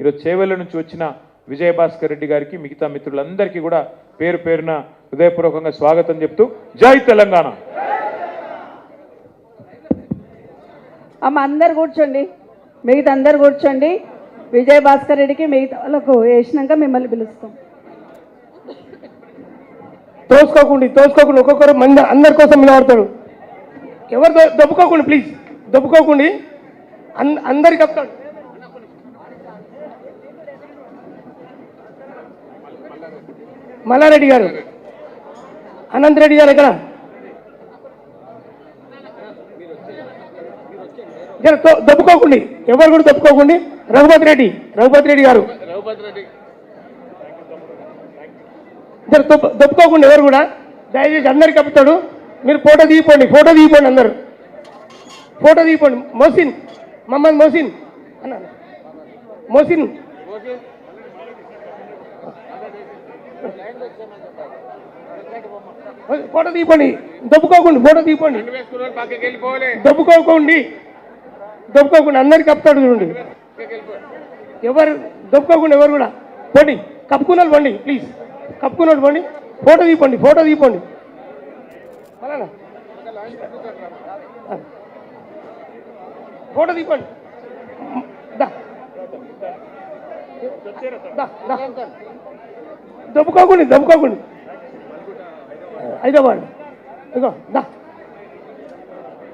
ఈరోజు చేవెళ్ళ నుంచి వచ్చిన విజయభాస్కర్ రెడ్డి గారికి మిగతా మిత్రులందరికీ కూడా పేరు పేరున హృదయపూర్వకంగా స్వాగతం చెప్తూ జై తెలంగాణ. అమ్మ అందరు కూర్చోండి. మిగతా అందరు కూర్చోండి. విజయ్ భాస్కర్ రెడ్డికి మిగతా వాళ్ళకు వేసినాక మిమ్మల్ని పిలుస్తాం. తోసుకోకండి తోసుకోకుండా. ఒక్కొక్కరు మంది అందరి కోసం నిలబడతాడు ఎవరు దొబ్బుకోకండి ప్లీజ్ దొబ్బుకోకండి. అందరికి చెప్తాడు మల్లారెడ్డి గారు. అనంత్ రెడ్డి గారు ఎక్కడ? దప్పుకోకండి ఎవరు కూడా దప్పుకోకండి రఘుపతి రెడ్డి రఘుపతి రెడ్డి గారు. జర ఎవరు కూడా. దయచేసి అందరికి కప్పుతాడు మీరు ఫోటో తీయపోండి ఫోటో తీయపోండి అందరు. ఫోటో తీయపోండి మోసిన్ మహమ్మద్ మోసిన్ అన్న మోసిన్ ఫోటో తీపండి. దొబ్బుకోకండి ఫోటో తీపండి. దొబ్బుకోకండి. దొబ్బుకోకుండా అందరికి కప్పుతాడు చూడండి. ఎవరు దొబ్బుకోకుండా ఎవరు కూడా. పోండి కప్పుకున్నాడు పోండి ప్లీజ్ కప్పుకున్నాడు పండి ఫోటో తీపండి ఫోటో తీపండి. ఫోటో తీపండి. దొబ్బుకోకండి దొబ్బుకోకండి. హైదరాబాద్ ఇగో దా.